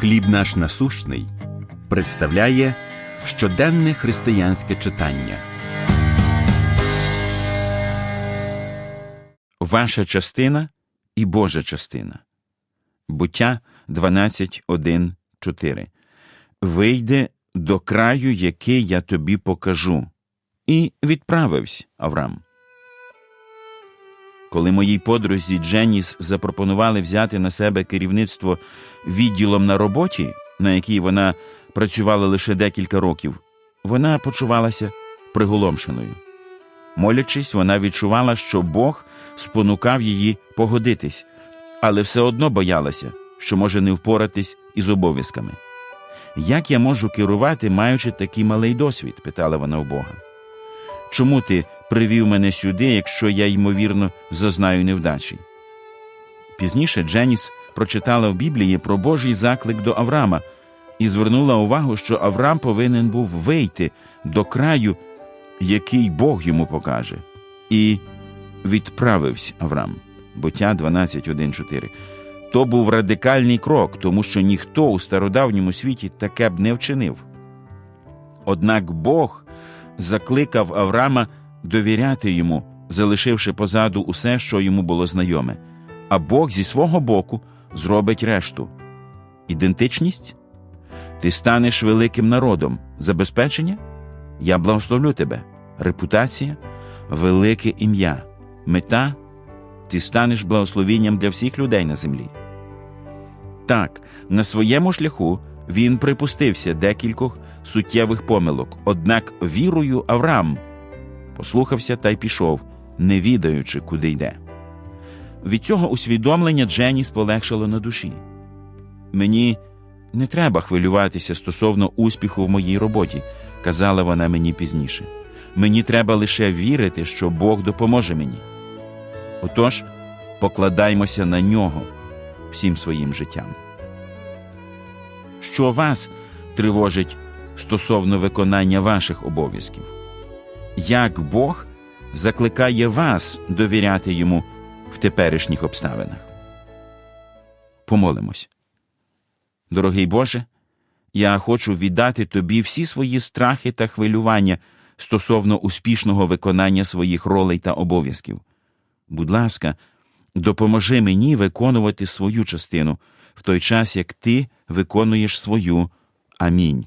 Хліб наш насущний представляє щоденне християнське читання. Ваша частина і Божа частина. Буття 12.1.4 Вийде до краю, який я тобі покажу. І відправився Авраам. Коли моїй подрузі Дженіс запропонували взяти на себе керівництво відділом на роботі, на якій вона працювала лише декілька років, вона почувалася приголомшеною. Молячись, вона відчувала, що Бог спонукав її погодитись, але все одно боялася, що може не впоратись із обов'язками. Як я можу керувати, маючи такий малий досвід? питала вона у Бога. Чому ти привів мене сюди, якщо я, ймовірно, зазнаю невдачі? Пізніше Дженіс прочитала в Біблії про Божий заклик до Авраама і звернула увагу, що Авраам повинен був вийти до краю, який Бог йому покаже, і відправився Авраам. Буття 12.1.4. То був радикальний крок, тому що ніхто у стародавньому світі таке б не вчинив. Однак Бог закликав Авраама довіряти йому, залишивши позаду усе, що йому було знайоме, а Бог зі свого боку зробить решту. Ідентичність? Ти станеш великим народом. Забезпечення? Я благословлю тебе. Репутація, велике ім'я, мета ти станеш благословінням для всіх людей на землі. Так, на своєму шляху він припустився декількох суттєвих помилок, однак вірою Авраам послухався та й пішов, не відаючи, куди йде. Від цього усвідомлення Дженіс полегшало на душі. Мені не треба хвилюватися стосовно успіху в моїй роботі, казала вона мені пізніше. Мені треба лише вірити, що Бог допоможе мені. Отож, покладаймося на нього всім своїм життям. Що вас тривожить стосовно виконання ваших обов'язків? Як Бог закликає вас довіряти йому в теперішніх обставинах? Помолимось. Дорогий Боже, я хочу віддати Тобі всі свої страхи та хвилювання стосовно успішного виконання своїх ролей та обов'язків. Будь ласка, допоможи мені виконувати свою частину в той час, як ти виконуєш свою. Амінь.